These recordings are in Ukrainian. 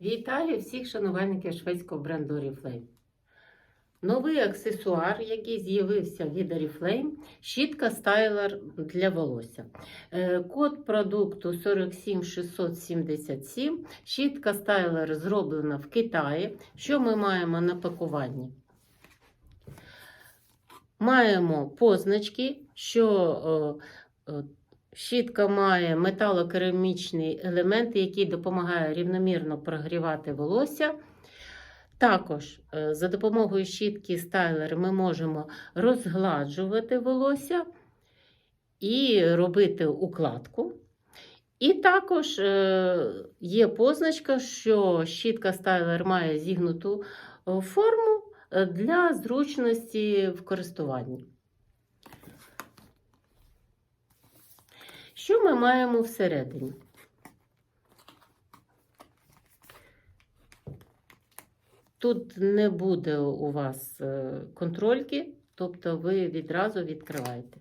Вітаю всіх шанувальників шведського бренду Oriflame. Новий аксесуар, який з'явився від Oriflame – щітка стайлер для волосся. Е, Код продукту 47677. Щітка стайлер зроблена в Китаї. Що ми маємо на пакуванні? Маємо позначки, що е, е, Щітка має металокерамічний елемент, який допомагає рівномірно прогрівати волосся. Також е, за допомогою щітки стайлер ми можемо розгладжувати волосся і робити укладку. І також е, є позначка, що щітка стайлер має зігнуту е, форму для зручності в користуванні. Що ми маємо всередині? Тут не буде у вас е, контрольки, тобто ви відразу відкриваєте.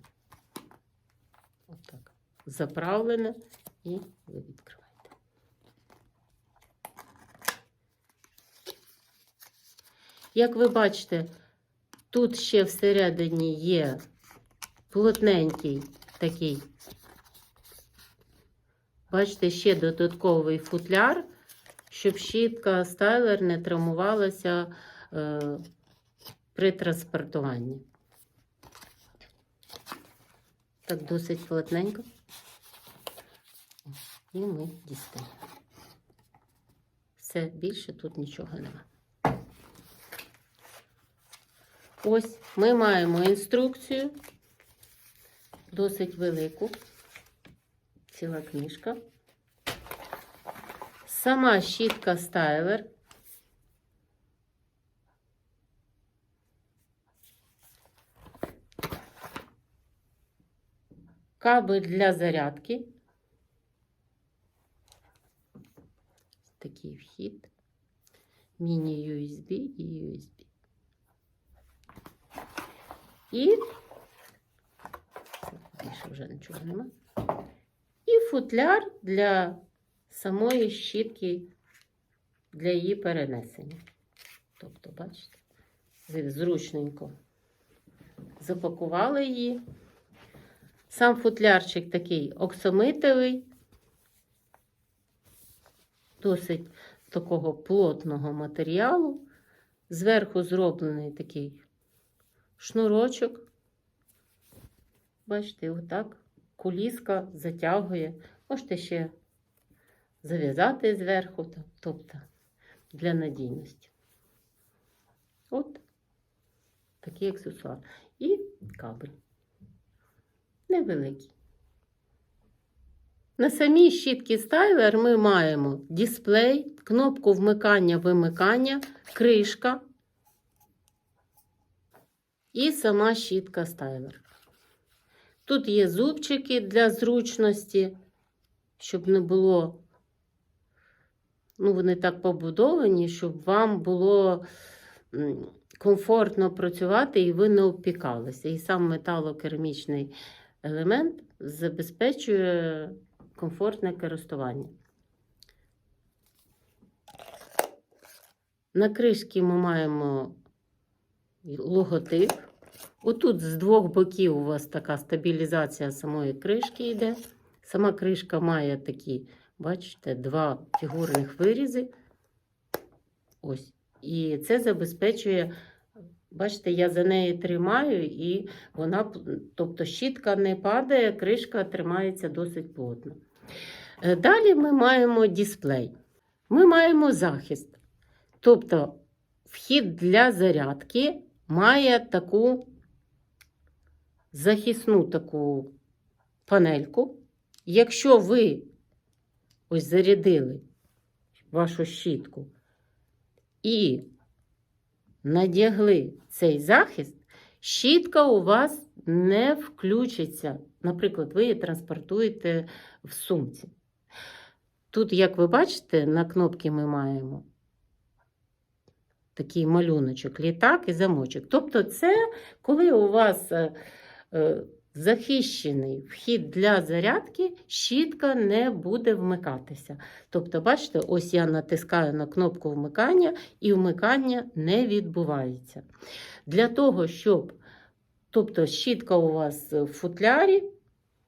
Отак. Заправлене і ви відкриваєте. Як ви бачите, тут ще всередині є плотненький такий Бачите, ще додатковий футляр, щоб щітка стайлер не травмувалася е, при транспортуванні. Так, досить плотненько. І ми дістаємо. Все, більше тут нічого нема. Ось ми маємо інструкцію, досить велику ціла книжка. Сама щітка стайлер. Кабель для зарядки. Такий вхід. Міні-USB і USB. І більше вже нічого немає і Футляр для самої щітки для її перенесення. Тобто, бачите, зручненько запакували її. Сам футлярчик такий оксамитовий, досить такого плотного матеріалу. Зверху зроблений такий шнурочок. Бачите, отак куліска затягує. Можете ще зав'язати зверху, тобто для надійності. От такий аксесуар. І кабель. Невеликий. На самій щітці стайлер ми маємо дисплей, кнопку вмикання-вимикання, кришка і сама щітка стайлер. Тут є зубчики для зручності, щоб не було, ну, вони так побудовані, щоб вам було комфортно працювати і ви не опікалися. І сам металокерамічний елемент забезпечує комфортне користування. На кришці ми маємо логотип. Отут з двох боків у вас така стабілізація самої кришки йде. Сама кришка має такі, бачите, два фігурних вирізи. Ось. І це забезпечує, бачите, я за неї тримаю, і вона, тобто щітка не падає, кришка тримається досить плотно. Е, далі ми маємо дисплей. Ми маємо захист. Тобто вхід для зарядки має таку захисну таку панельку. Якщо ви ось зарядили вашу щітку і надягли цей захист, щітка у вас не включиться. Наприклад, ви її транспортуєте в сумці. Тут, як ви бачите, на кнопці ми маємо такий малюночок, літак і замочок. Тобто, це коли у вас Е, захищений вхід для зарядки, щітка не буде вмикатися. Тобто, бачите, ось я натискаю на кнопку вмикання, і вмикання не відбувається. Для того, щоб тобто, щітка у вас в футлярі,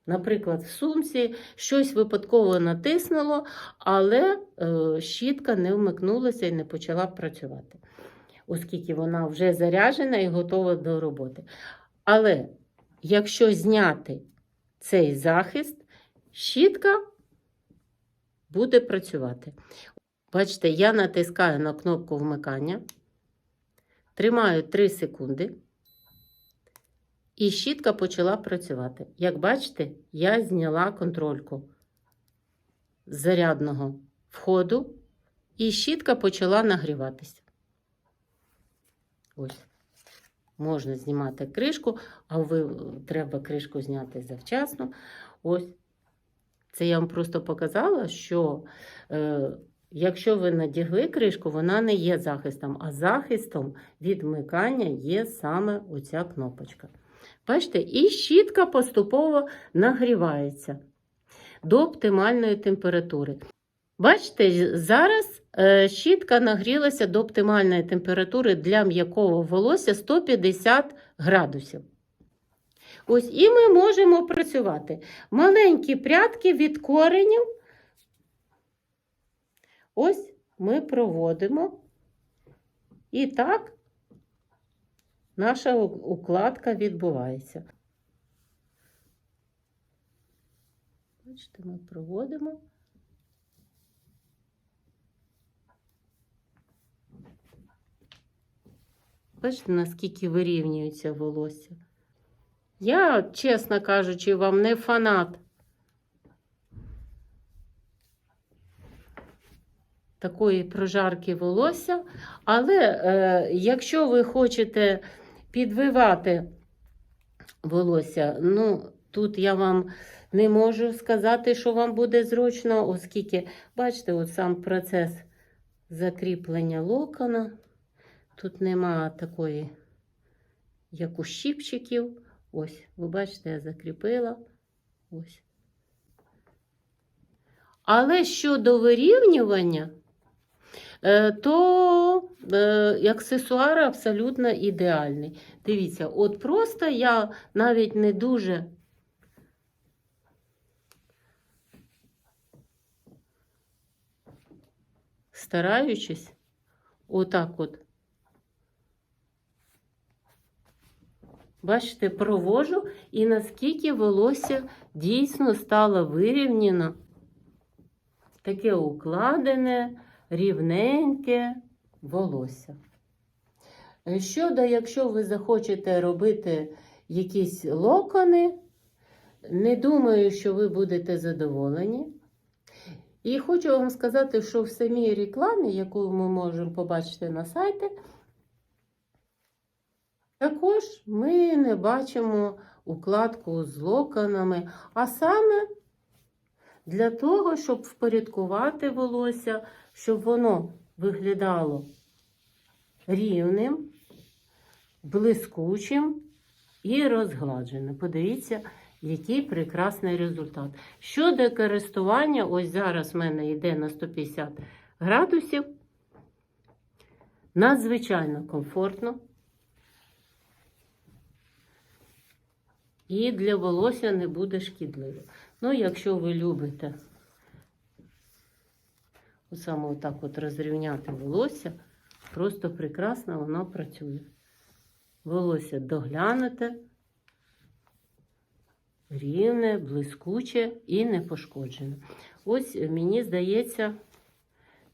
наприклад, в сумці, щось випадково натиснуло, але е, щітка не вмикнулася і не почала працювати, оскільки вона вже заряджена і готова до роботи. Але якщо зняти цей захист, щітка буде працювати. Бачите, я натискаю на кнопку вмикання, тримаю 3 секунди, і щітка почала працювати. Як бачите, я зняла контрольку з зарядного входу, і щітка почала нагріватися. Ось. Можна знімати кришку, а ви треба кришку зняти завчасно. Ось. Це я вам просто показала, що е, якщо ви надягли кришку, вона не є захистом, а захистом від вмикання є саме оця кнопочка. Бачите, і щітка поступово нагрівається до оптимальної температури. Бачите, зараз е, щітка нагрілася до оптимальної температури для м'якого волосся 150 градусів. Ось і ми можемо працювати. Маленькі прядки від коренів. Ось ми проводимо. І так наша укладка відбувається. Бачите, ми проводимо. Бачите, наскільки вирівнюється волосся. Я, чесно кажучи, вам не фанат такої прожарки волосся, але е, якщо ви хочете підвивати волосся, ну, тут я вам не можу сказати, що вам буде зручно, оскільки, бачите, от сам процес закріплення локона. Тут нема такої, як у щіпчиків. Ось, ви бачите, я закріпила. Ось. Але щодо вирівнювання, е, то е, аксесуар абсолютно ідеальний. Дивіться, от просто я навіть не дуже стараючись, отак от. Бачите, провожу і наскільки волосся дійсно стало вирівняно, таке укладене, рівненьке волосся. Е, Щодо, якщо ви захочете робити якісь локони, не думаю, що ви будете задоволені. І хочу вам сказати, що в самій рекламі, яку ми можемо побачити на сайті, також ми не бачимо укладку з локонами, а саме для того, щоб впорядкувати волосся, щоб воно виглядало рівним, блискучим і розгладженим. Подивіться, який прекрасний результат. Щодо користування, ось зараз в мене йде на 150 градусів. Надзвичайно комфортно. І для волосся не буде шкідливо. Ну, якщо ви любите саме отак от розрівняти волосся, просто прекрасно воно працює. Волосся доглянете, рівне, блискуче і не пошкоджене. Ось мені здається,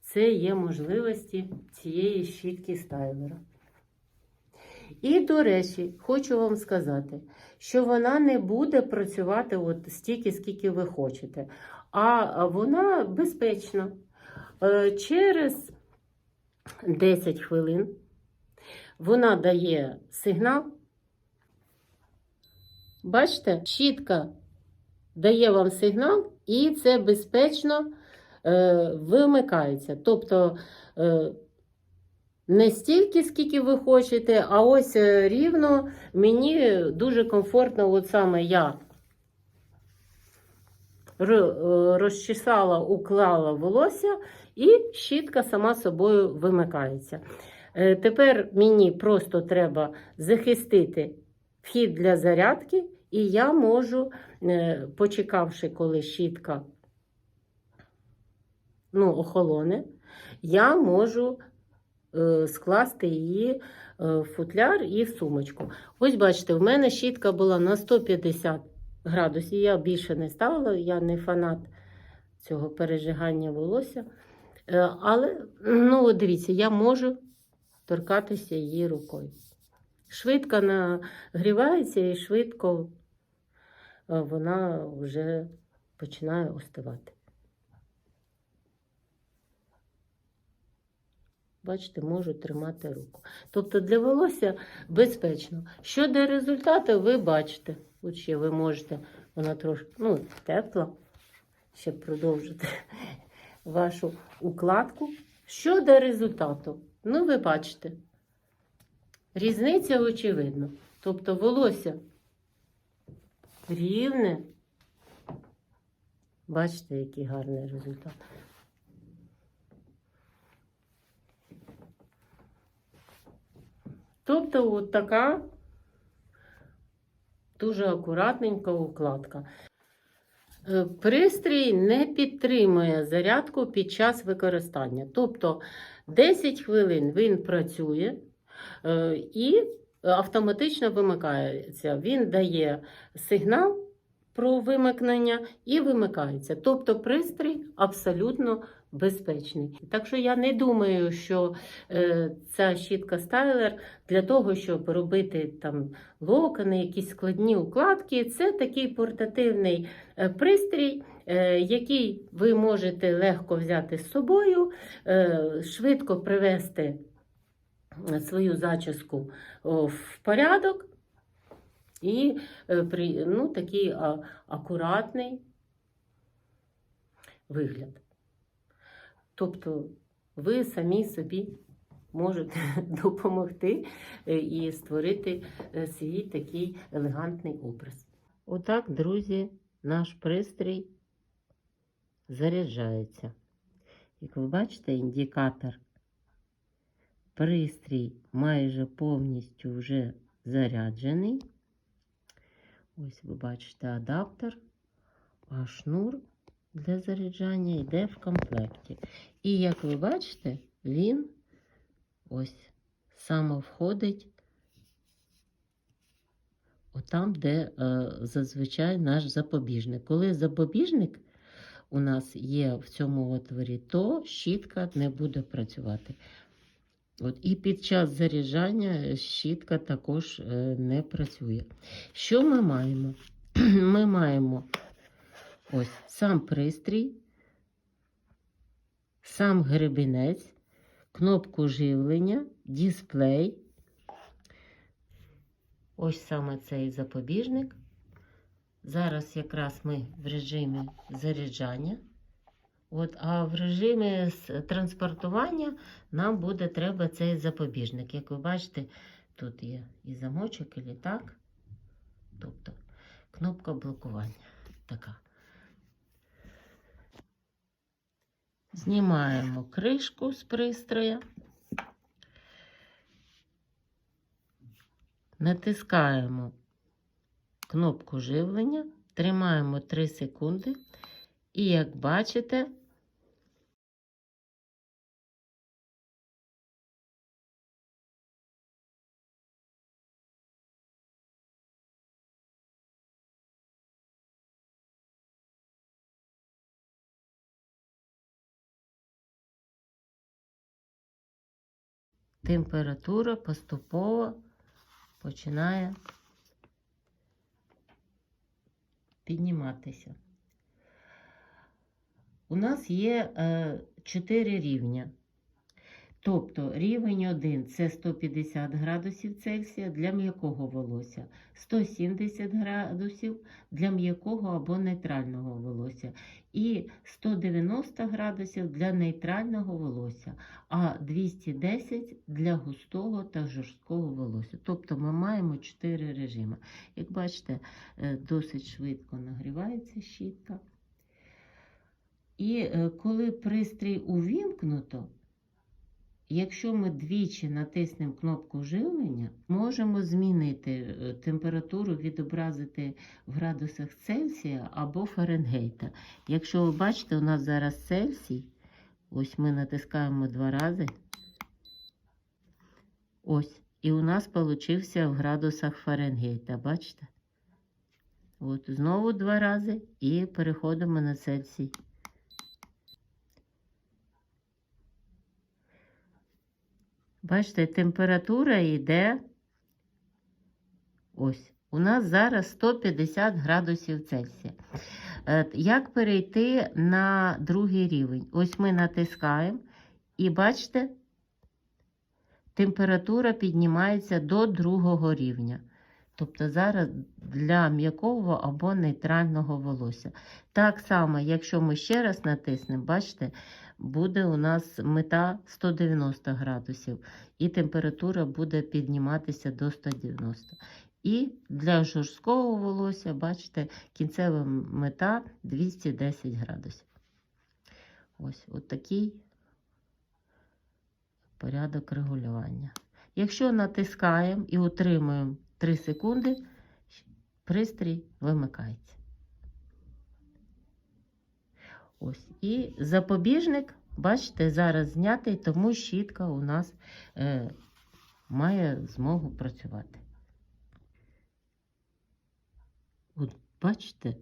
це є можливості цієї щітки стайлера. І, до речі, хочу вам сказати, що вона не буде працювати от стільки, скільки ви хочете, а вона безпечна. Е, Через 10 хвилин вона дає сигнал. Бачите, щітка дає вам сигнал, і це безпечно е, вимикається. Тобто е, не стільки, скільки ви хочете, а ось е, рівно мені дуже комфортно, от саме я е, розчесала, уклала волосся, і щітка сама собою вимикається. Е, Тепер мені просто треба захистити вхід для зарядки, і я можу, почекавши, коли щітка ну, охолоне, я можу скласти її е, в футляр і в сумочку. Ось бачите, в мене щітка була на 150 градусів. Я більше не ставила, я не фанат цього пережигання волосся. Е, Але, ну, дивіться, я можу торкатися її рукою. Швидко нагрівається і швидко е, вона вже починає остивати. Бачите, можу тримати руку. Тобто для волосся безпечно. Щодо результату, ви бачите. От ще ви можете, вона трошки ну, тепла, ще продовжити вашу укладку. Щодо результату, ну ви бачите, різниця очевидна. Тобто волосся рівне. Бачите, який гарний результат. Тобто, от така дуже акуратненька укладка. Е, Пристрій не підтримує зарядку під час використання. Тобто 10 хвилин він працює е, і автоматично вимикається. Він дає сигнал про вимикнення і вимикається. Тобто пристрій абсолютно безпечний. Так що я не думаю, що е, ця щітка стайлер для того, щоб робити там локони, якісь складні укладки. Це такий портативний е, пристрій, е, який ви можете легко взяти з собою, е, швидко привести свою зачіску в порядок. І е, ну, такий акуратний вигляд. Тобто ви самі собі можете допомогти е, і створити е, свій такий елегантний образ. Отак, друзі, наш пристрій заряджається. Як ви бачите, індикатор пристрій майже повністю вже заряджений. Ось ви бачите адаптер, а шнур для заряджання йде в комплекті. І як ви бачите, він ось саме входить отам, де е, зазвичай наш запобіжник. Коли запобіжник у нас є в цьому отворі, то щітка не буде працювати. От, і під час заряджання щітка також е, не працює. Що ми маємо? Ми маємо ось сам пристрій, сам гребінець, кнопку живлення, дисплей. Ось саме цей запобіжник. Зараз якраз ми в режимі заряджання. От, а в режимі транспортування нам буде треба цей запобіжник. Як ви бачите, тут є і замочок, і літак. Тобто кнопка блокування така. Знімаємо кришку з пристроя. Натискаємо кнопку живлення, тримаємо 3 секунди. І як бачите, температура поступово починає підніматися. У нас є е, 4 рівня. Тобто рівень 1 це 150 градусів Цельсія для м'якого волосся, 170 градусів для м'якого або нейтрального волосся, і 190 градусів для нейтрального волосся, а 210 для густого та жорсткого волосся. Тобто ми маємо 4 режими. Як бачите, е, досить швидко нагрівається щітка. І е, коли пристрій увімкнуто, Якщо ми двічі натиснемо кнопку живлення, можемо змінити е, температуру, відобразити в градусах Цельсія або Фаренгейта. Якщо ви бачите, у нас зараз Цельсій, ось ми натискаємо два рази. Ось, і у нас получився в градусах Фаренгейта, бачите? От знову два рази і переходимо на Цельсій. Бачите, температура йде. Ось. У нас зараз 150 градусів Цельсія. Е, Як перейти на другий рівень? Ось ми натискаємо, і бачите, температура піднімається до другого рівня. Тобто зараз для м'якого або нейтрального волосся. Так само, якщо ми ще раз натиснемо, бачите, буде у нас мета 190 градусів, і температура буде підніматися до 190. І для жорсткого волосся, бачите, кінцева мета 210 градусів. Ось от такий порядок регулювання. Якщо натискаємо і утримуємо 3 секунди, пристрій вимикається. Ось. І запобіжник, бачите, зараз знятий, тому щітка у нас е, має змогу працювати. От бачите,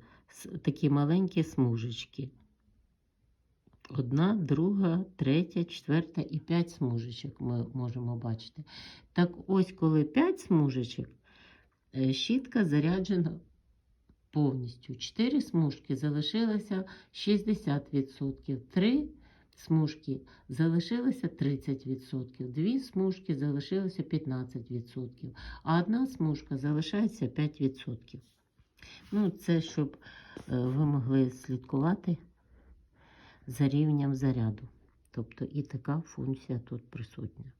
такі маленькі смужечки. Одна, друга, третя, четверта і п'ять смужечок ми можемо бачити. Так ось, коли п'ять смужечок, е, щітка заряджена повністю. 4 смужки залишилося 60%, 3 смужки залишилося 30%, 2 смужки залишилося 15%, а одна смужка залишається 5%. Ну, це щоб е, ви могли слідкувати за рівнем заряду. Тобто і така функція тут присутня.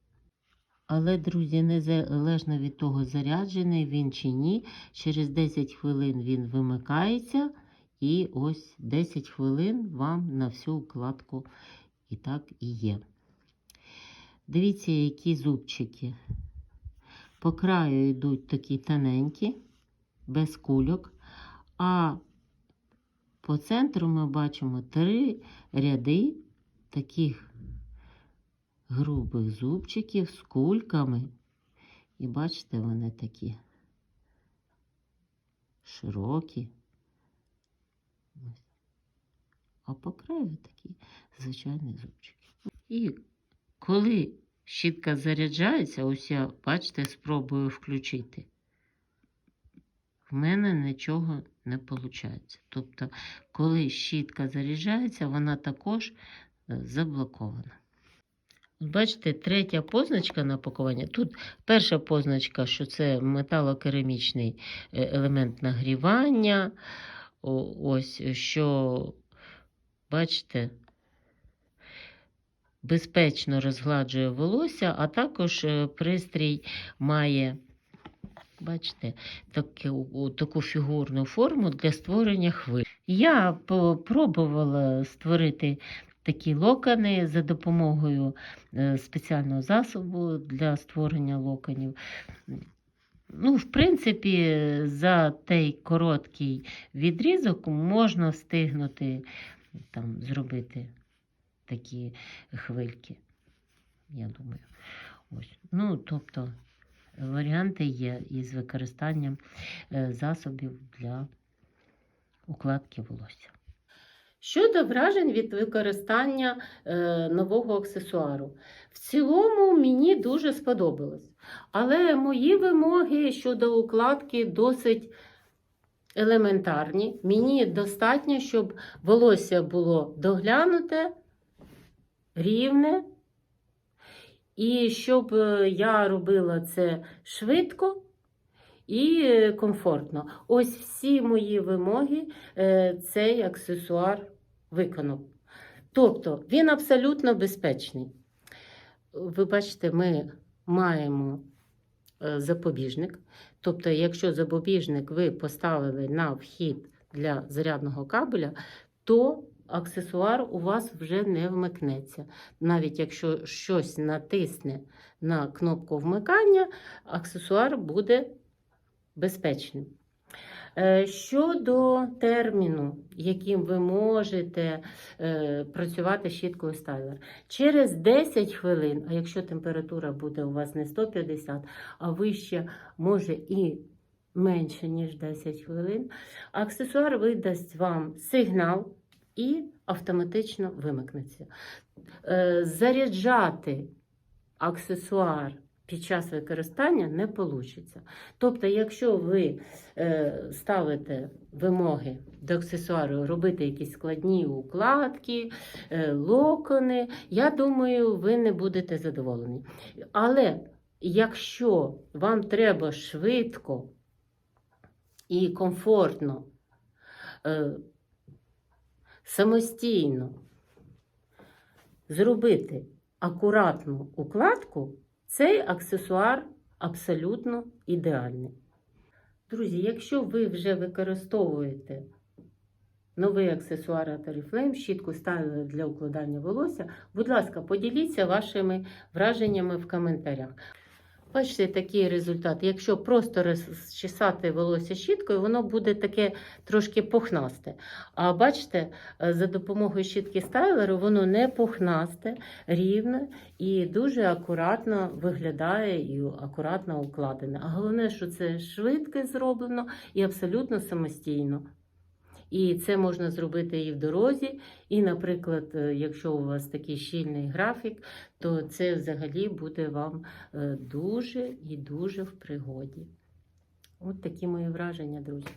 Але, друзі, незалежно від того, заряджений він чи ні, через 10 хвилин він вимикається, і ось 10 хвилин вам на всю укладку і так і є. Дивіться, які зубчики. По краю йдуть такі тоненькі, без кульок, а по центру ми бачимо три ряди таких грубих зубчиків з кульками. І бачите, вони такі широкі. А по краю такі звичайні зубчики. І коли щітка заряджається, ось я, бачите, спробую включити. В мене нічого не виходить. Тобто, коли щітка заряджається, вона також е, заблокована. Бачите, третя позначка на пакуванні. Тут перша позначка, що це металокерамічний е, елемент нагрівання. Ось що, бачите, безпечно розгладжує волосся, а також е, пристрій має, бачите, таку, таку фігурну форму для створення хвиль. Я пробувала створити такі локони за допомогою е, спеціального засобу для створення локонів. Ну, в принципі, за той короткий відрізок можна встигнути там, зробити такі хвильки. Я думаю. Ось. Ну, тобто, варіанти є із використанням е, засобів для укладки волосся. Щодо вражень від використання е, нового аксесуару, в цілому мені дуже сподобалось. Але мої вимоги щодо укладки досить елементарні. Мені достатньо, щоб волосся було доглянуте, рівне І щоб е, я робила це швидко і е, комфортно. Ось всі мої вимоги е, цей аксесуар виконав. Тобто він абсолютно безпечний. Ви бачите, ми маємо е, запобіжник. Тобто, якщо запобіжник ви поставили на вхід для зарядного кабеля, то аксесуар у вас вже не вмикнеться. Навіть якщо щось натисне на кнопку вмикання, аксесуар буде безпечним. Е, Щодо терміну, яким ви можете е, працювати з щіткою стайлер, через 10 хвилин, а якщо температура буде у вас не 150, а вище, може і менше, ніж 10 хвилин, аксесуар видасть вам сигнал і автоматично вимикнеться. Е, Заряджати аксесуар під час використання не вийде. Тобто, якщо ви е, ставите вимоги до аксесуару робити якісь складні укладки, е, локони, я думаю, ви не будете задоволені. Але якщо вам треба швидко і комфортно, е, самостійно зробити акуратну укладку, цей аксесуар абсолютно ідеальний. Друзі, якщо ви вже використовуєте новий аксесуар от Oriflame, щітку стайлер для укладання волосся, будь ласка, поділіться вашими враженнями в коментарях. Бачите, такий результат. Якщо просто розчесати волосся щіткою, воно буде таке трошки пухнасте. А бачите, е, за допомогою щітки стайлеру воно не пухнасте, рівне і дуже акуратно виглядає і акуратно укладене. А головне, що це швидко зроблено і абсолютно самостійно. І це можна зробити і в дорозі. І, наприклад, е, якщо у вас такий щільний графік, то це взагалі буде вам е, дуже і дуже в пригоді. От такі мої враження, друзі.